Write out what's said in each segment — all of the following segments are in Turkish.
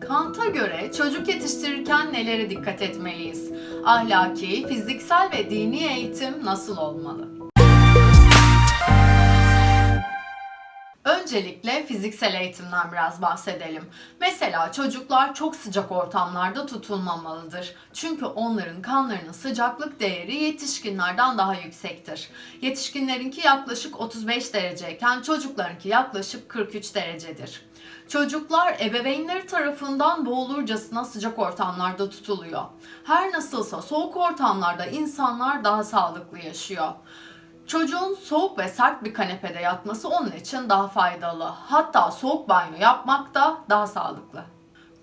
Kant'a göre çocuk yetiştirirken nelere dikkat etmeliyiz? Ahlaki, fiziksel ve dini eğitim nasıl olmalı? Öncelikle fiziksel eğitimden biraz bahsedelim. Mesela çocuklar çok sıcak ortamlarda tutulmamalıdır. Çünkü onların kanlarının sıcaklık değeri yetişkinlerden daha yüksektir. Yetişkinlerinki yaklaşık 35 dereceyken çocuklarınki yaklaşık 43 derecedir. Çocuklar ebeveynleri tarafından boğulurcasına sıcak ortamlarda tutuluyor. Her nasılsa soğuk ortamlarda insanlar daha sağlıklı yaşıyor. Çocuğun soğuk ve sert bir kanepede yatması onun için daha faydalı. Hatta soğuk banyo yapmak da daha sağlıklı.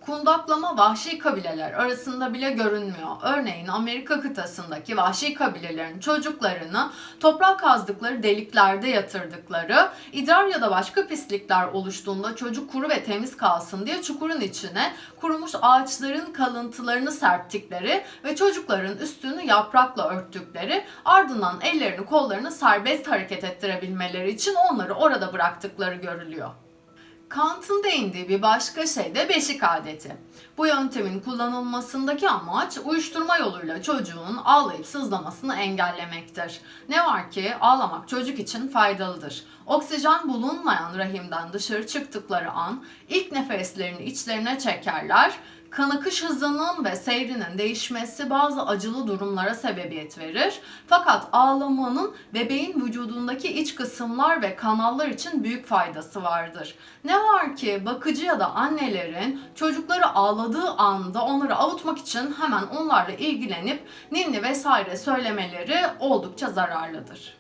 Kundaklama vahşi kabileler arasında bile görünmüyor. Örneğin Amerika kıtasındaki vahşi kabilelerin çocuklarını toprak kazdıkları deliklerde yatırdıkları, idrar ya da başka pislikler oluştuğunda çocuk kuru ve temiz kalsın diye çukurun içine kurumuş ağaçların kalıntılarını serptikleri ve çocukların üstünü yaprakla örttükleri, ardından ellerini kollarını serbest hareket ettirebilmeleri için onları orada bıraktıkları görülüyor. Kant'ın değindiği bir başka şey de beşik adeti. Bu yöntemin kullanılmasındaki amaç uyuşturma yoluyla çocuğun ağlayıp sızlamasını engellemektir. Ne var ki ağlamak çocuk için faydalıdır. Oksijen bulunmayan rahimden dışarı çıktıkları an ilk nefeslerini içlerine çekerler kan akış hızının ve seyrinin değişmesi bazı acılı durumlara sebebiyet verir. Fakat ağlamanın bebeğin vücudundaki iç kısımlar ve kanallar için büyük faydası vardır. Ne var ki bakıcı ya da annelerin çocukları ağladığı anda onları avutmak için hemen onlarla ilgilenip ninni vesaire söylemeleri oldukça zararlıdır.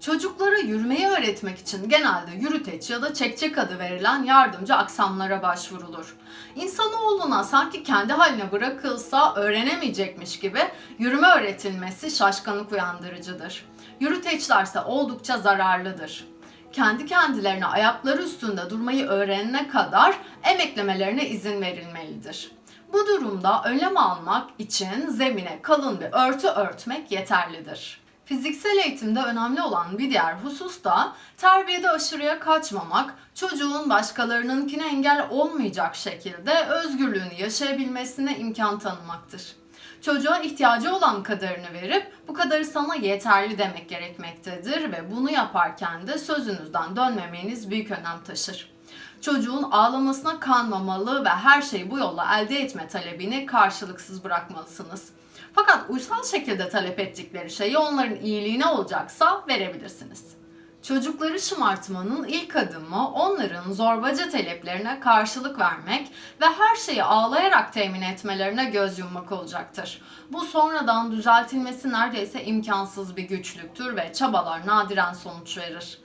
Çocuklara yürümeyi öğretmek için genelde yürüteç ya da çekçek adı verilen yardımcı aksamlara başvurulur. İnsanoğluna sanki kendi haline bırakılsa öğrenemeyecekmiş gibi yürüme öğretilmesi şaşkınlık uyandırıcıdır. Yürüteçlerse oldukça zararlıdır. Kendi kendilerine ayakları üstünde durmayı öğrenene kadar emeklemelerine izin verilmelidir. Bu durumda önlem almak için zemine kalın bir örtü örtmek yeterlidir. Fiziksel eğitimde önemli olan bir diğer husus da terbiyede aşırıya kaçmamak, çocuğun başkalarınınkine engel olmayacak şekilde özgürlüğünü yaşayabilmesine imkan tanımaktır. Çocuğa ihtiyacı olan kadarını verip bu kadarı sana yeterli demek gerekmektedir ve bunu yaparken de sözünüzden dönmemeniz büyük önem taşır. Çocuğun ağlamasına kanmamalı ve her şeyi bu yolla elde etme talebini karşılıksız bırakmalısınız. Fakat uysal şekilde talep ettikleri şeyi onların iyiliğine olacaksa verebilirsiniz. Çocukları şımartmanın ilk adımı onların zorbaca taleplerine karşılık vermek ve her şeyi ağlayarak temin etmelerine göz yummak olacaktır. Bu sonradan düzeltilmesi neredeyse imkansız bir güçlüktür ve çabalar nadiren sonuç verir.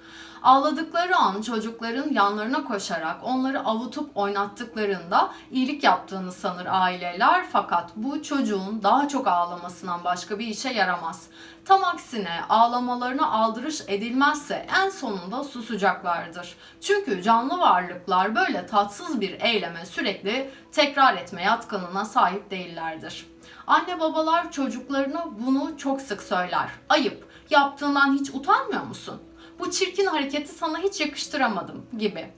Ağladıkları an çocukların yanlarına koşarak onları avutup oynattıklarında iyilik yaptığını sanır aileler fakat bu çocuğun daha çok ağlamasından başka bir işe yaramaz. Tam aksine ağlamalarına aldırış edilmezse en sonunda susacaklardır. Çünkü canlı varlıklar böyle tatsız bir eyleme sürekli tekrar etme yatkınlığına sahip değillerdir. Anne babalar çocuklarına bunu çok sık söyler. Ayıp, yaptığından hiç utanmıyor musun? Bu çirkin hareketi sana hiç yakıştıramadım gibi.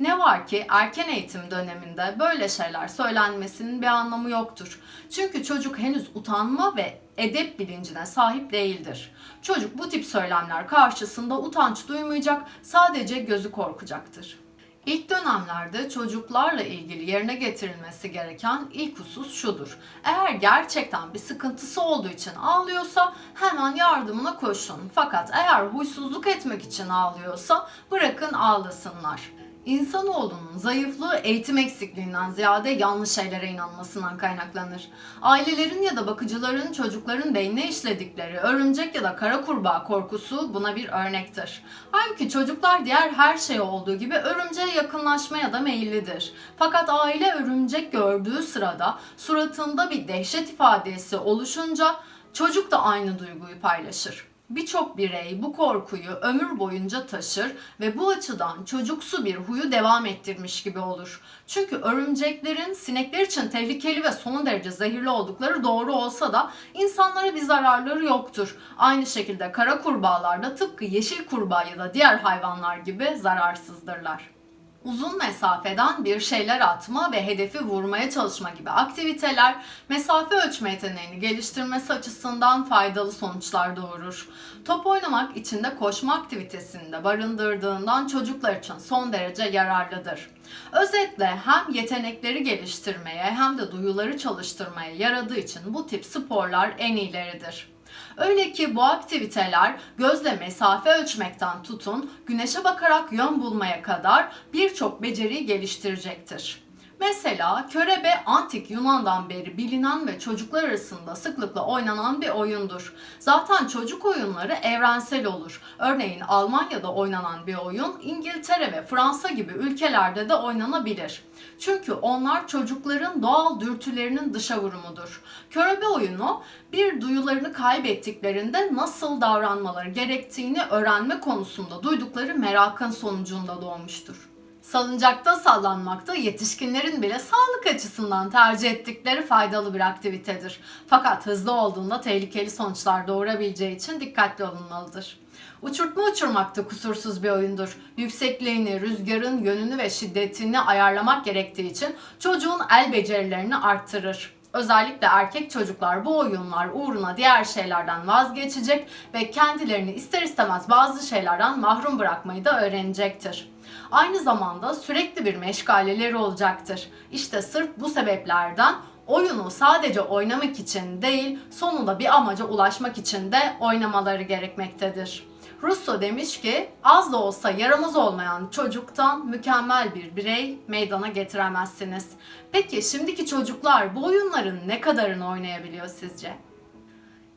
Ne var ki erken eğitim döneminde böyle şeyler söylenmesinin bir anlamı yoktur. Çünkü çocuk henüz utanma ve edep bilincine sahip değildir. Çocuk bu tip söylemler karşısında utanç duymayacak, sadece gözü korkacaktır. İlk dönemlerde çocuklarla ilgili yerine getirilmesi gereken ilk husus şudur. Eğer gerçekten bir sıkıntısı olduğu için ağlıyorsa hemen yardımına koşun. Fakat eğer huysuzluk etmek için ağlıyorsa bırakın ağlasınlar. İnsanoğlunun zayıflığı eğitim eksikliğinden ziyade yanlış şeylere inanmasından kaynaklanır. Ailelerin ya da bakıcıların çocukların beynine işledikleri örümcek ya da kara kurbağa korkusu buna bir örnektir. Halbuki çocuklar diğer her şey olduğu gibi örümceğe yakınlaşmaya da meyillidir. Fakat aile örümcek gördüğü sırada suratında bir dehşet ifadesi oluşunca çocuk da aynı duyguyu paylaşır. Birçok birey bu korkuyu ömür boyunca taşır ve bu açıdan çocuksu bir huyu devam ettirmiş gibi olur. Çünkü örümceklerin sinekler için tehlikeli ve son derece zehirli oldukları doğru olsa da insanlara bir zararları yoktur. Aynı şekilde kara kurbağalar da tıpkı yeşil kurbağa ya da diğer hayvanlar gibi zararsızdırlar. Uzun mesafeden bir şeyler atma ve hedefi vurmaya çalışma gibi aktiviteler mesafe ölçme yeteneğini geliştirmesi açısından faydalı sonuçlar doğurur. Top oynamak içinde koşma aktivitesini de barındırdığından çocuklar için son derece yararlıdır. Özetle hem yetenekleri geliştirmeye hem de duyuları çalıştırmaya yaradığı için bu tip sporlar en iyileridir. Öyle ki bu aktiviteler gözle mesafe ölçmekten tutun, güneşe bakarak yön bulmaya kadar birçok beceriyi geliştirecektir. Mesela körebe antik Yunan'dan beri bilinen ve çocuklar arasında sıklıkla oynanan bir oyundur. Zaten çocuk oyunları evrensel olur. Örneğin Almanya'da oynanan bir oyun İngiltere ve Fransa gibi ülkelerde de oynanabilir. Çünkü onlar çocukların doğal dürtülerinin dışa vurumudur. Körebe oyunu bir duyularını kaybettiklerinde nasıl davranmaları gerektiğini öğrenme konusunda duydukları merakın sonucunda doğmuştur. Salıncakta sallanmakta yetişkinlerin bile sağlık açısından tercih ettikleri faydalı bir aktivitedir. Fakat hızlı olduğunda tehlikeli sonuçlar doğurabileceği için dikkatli olunmalıdır. Uçurtma uçurmak da kusursuz bir oyundur. Yüksekliğini, rüzgarın yönünü ve şiddetini ayarlamak gerektiği için çocuğun el becerilerini arttırır. Özellikle erkek çocuklar bu oyunlar uğruna diğer şeylerden vazgeçecek ve kendilerini ister istemez bazı şeylerden mahrum bırakmayı da öğrenecektir. Aynı zamanda sürekli bir meşgaleleri olacaktır. İşte sırf bu sebeplerden oyunu sadece oynamak için değil, sonunda bir amaca ulaşmak için de oynamaları gerekmektedir. Russo demiş ki az da olsa yaramaz olmayan çocuktan mükemmel bir birey meydana getiremezsiniz. Peki şimdiki çocuklar bu oyunların ne kadarını oynayabiliyor sizce?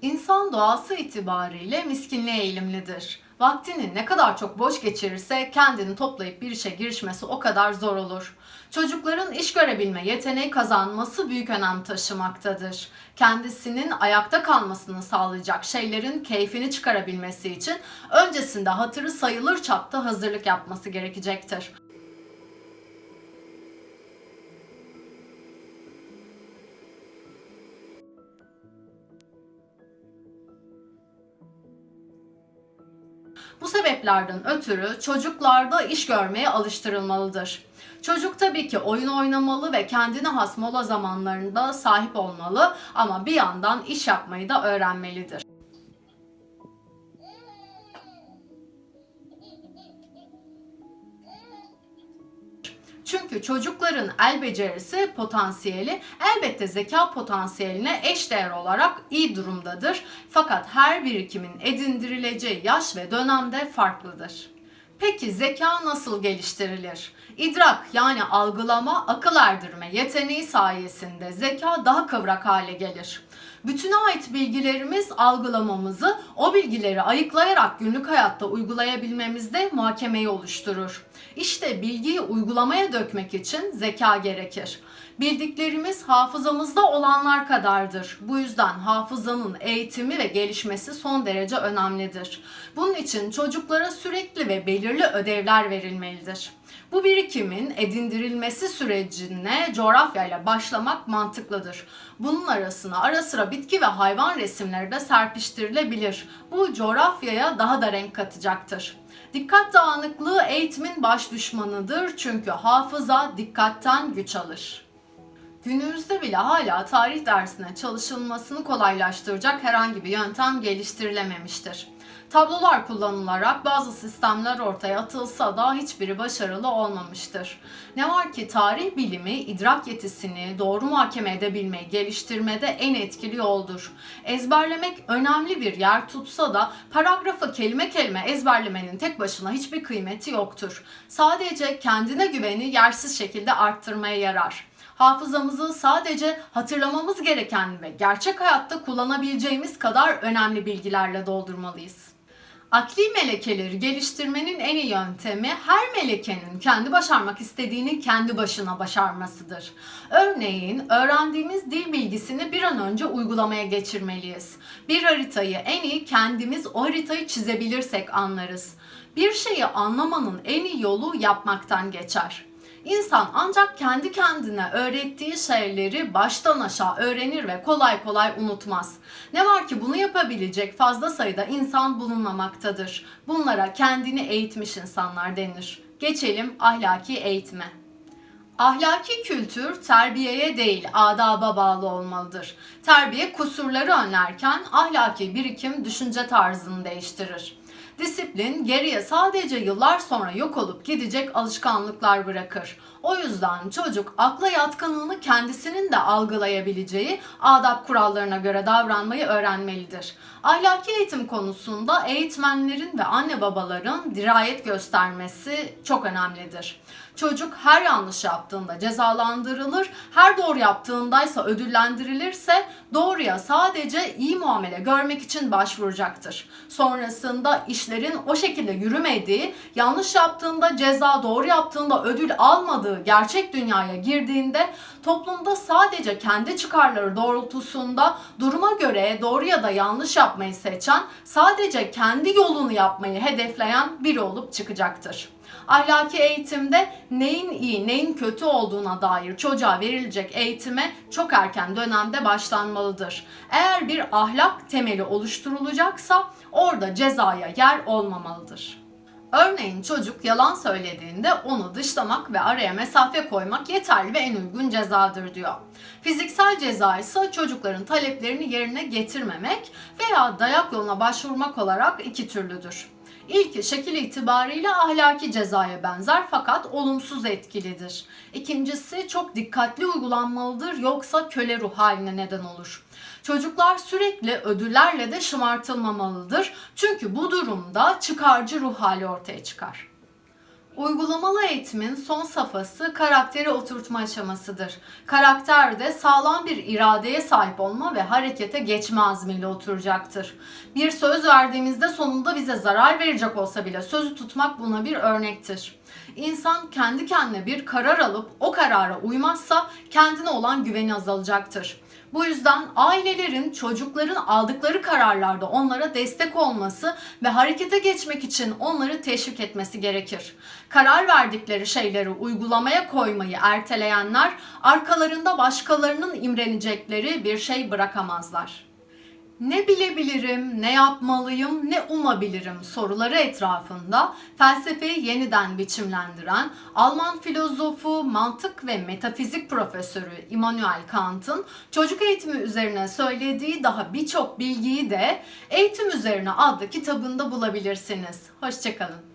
İnsan doğası itibariyle miskinliğe eğilimlidir. Vaktini ne kadar çok boş geçirirse kendini toplayıp bir işe girişmesi o kadar zor olur. Çocukların iş görebilme yeteneği kazanması büyük önem taşımaktadır. Kendisinin ayakta kalmasını sağlayacak şeylerin keyfini çıkarabilmesi için öncesinde hatırı sayılır çapta hazırlık yapması gerekecektir. Bu sebeplerden ötürü çocuklarda iş görmeye alıştırılmalıdır. Çocuk tabii ki oyun oynamalı ve kendine has mola zamanlarında sahip olmalı ama bir yandan iş yapmayı da öğrenmelidir. Çünkü çocukların el becerisi potansiyeli elbette zeka potansiyeline eşdeğer olarak iyi durumdadır. Fakat her birikimin edindirileceği yaş ve dönemde farklıdır. Peki zeka nasıl geliştirilir? İdrak yani algılama, akıl erdirme yeteneği sayesinde zeka daha kıvrak hale gelir. Bütüne ait bilgilerimiz algılamamızı, o bilgileri ayıklayarak günlük hayatta uygulayabilmemizde muhakemeyi oluşturur. İşte bilgiyi uygulamaya dökmek için zeka gerekir. Bildiklerimiz hafızamızda olanlar kadardır. Bu yüzden hafızanın eğitimi ve gelişmesi son derece önemlidir. Bunun için çocuklara sürekli ve belirli ödevler verilmelidir. Bu birikimin edindirilmesi sürecine coğrafyayla başlamak mantıklıdır. Bunun arasına ara sıra bitki ve hayvan resimleri de serpiştirilebilir. Bu coğrafyaya daha da renk katacaktır. Dikkat dağınıklığı eğitimin baş düşmanıdır çünkü hafıza dikkatten güç alır. Günümüzde bile hala tarih dersine çalışılmasını kolaylaştıracak herhangi bir yöntem geliştirilememiştir. Tablolar kullanılarak bazı sistemler ortaya atılsa da hiçbiri başarılı olmamıştır. Ne var ki tarih bilimi idrak yetisini doğru muhakeme edebilmeyi geliştirmede en etkili yoldur. Ezberlemek önemli bir yer tutsa da paragrafı kelime kelime ezberlemenin tek başına hiçbir kıymeti yoktur. Sadece kendine güveni yersiz şekilde arttırmaya yarar hafızamızı sadece hatırlamamız gereken ve gerçek hayatta kullanabileceğimiz kadar önemli bilgilerle doldurmalıyız. Akli melekeleri geliştirmenin en iyi yöntemi her melekenin kendi başarmak istediğini kendi başına başarmasıdır. Örneğin öğrendiğimiz dil bilgisini bir an önce uygulamaya geçirmeliyiz. Bir haritayı en iyi kendimiz o haritayı çizebilirsek anlarız. Bir şeyi anlamanın en iyi yolu yapmaktan geçer. İnsan ancak kendi kendine öğrettiği şeyleri baştan aşağı öğrenir ve kolay kolay unutmaz. Ne var ki bunu yapabilecek fazla sayıda insan bulunmamaktadır. Bunlara kendini eğitmiş insanlar denir. Geçelim ahlaki eğitime. Ahlaki kültür terbiyeye değil adaba bağlı olmalıdır. Terbiye kusurları önlerken ahlaki birikim düşünce tarzını değiştirir. Disiplin geriye sadece yıllar sonra yok olup gidecek alışkanlıklar bırakır. O yüzden çocuk akla yatkınlığını kendisinin de algılayabileceği adab kurallarına göre davranmayı öğrenmelidir. Ahlaki eğitim konusunda eğitmenlerin ve anne babaların dirayet göstermesi çok önemlidir. Çocuk her yanlış yaptığında cezalandırılır, her doğru yaptığındaysa ödüllendirilirse doğruya sadece iyi muamele görmek için başvuracaktır. Sonrasında işlerin o şekilde yürümediği, yanlış yaptığında ceza, doğru yaptığında ödül almadığı gerçek dünyaya girdiğinde toplumda sadece kendi çıkarları doğrultusunda duruma göre doğru ya da yanlış yapmayı seçen, sadece kendi yolunu yapmayı hedefleyen biri olup çıkacaktır. Ahlaki eğitimde neyin iyi, neyin kötü olduğuna dair çocuğa verilecek eğitime çok erken dönemde başlanmalıdır. Eğer bir ahlak temeli oluşturulacaksa orada cezaya yer olmamalıdır. Örneğin çocuk yalan söylediğinde onu dışlamak ve araya mesafe koymak yeterli ve en uygun cezadır diyor. Fiziksel ceza ise çocukların taleplerini yerine getirmemek veya dayak yoluna başvurmak olarak iki türlüdür. İlki şekil itibariyle ahlaki cezaya benzer fakat olumsuz etkilidir. İkincisi çok dikkatli uygulanmalıdır yoksa köle ruh haline neden olur. Çocuklar sürekli ödüllerle de şımartılmamalıdır. Çünkü bu durumda çıkarcı ruh hali ortaya çıkar. Uygulamalı eğitimin son safhası karakteri oturtma aşamasıdır. Karakter de sağlam bir iradeye sahip olma ve harekete geçme azmiyle oturacaktır. Bir söz verdiğimizde sonunda bize zarar verecek olsa bile sözü tutmak buna bir örnektir. İnsan kendi kendine bir karar alıp o karara uymazsa kendine olan güveni azalacaktır. Bu yüzden ailelerin çocukların aldıkları kararlarda onlara destek olması ve harekete geçmek için onları teşvik etmesi gerekir. Karar verdikleri şeyleri uygulamaya koymayı erteleyenler arkalarında başkalarının imrenecekleri bir şey bırakamazlar. Ne bilebilirim, ne yapmalıyım, ne umabilirim soruları etrafında felsefeyi yeniden biçimlendiren Alman filozofu, mantık ve metafizik profesörü Immanuel Kant'ın çocuk eğitimi üzerine söylediği daha birçok bilgiyi de Eğitim Üzerine adlı kitabında bulabilirsiniz. Hoşçakalın.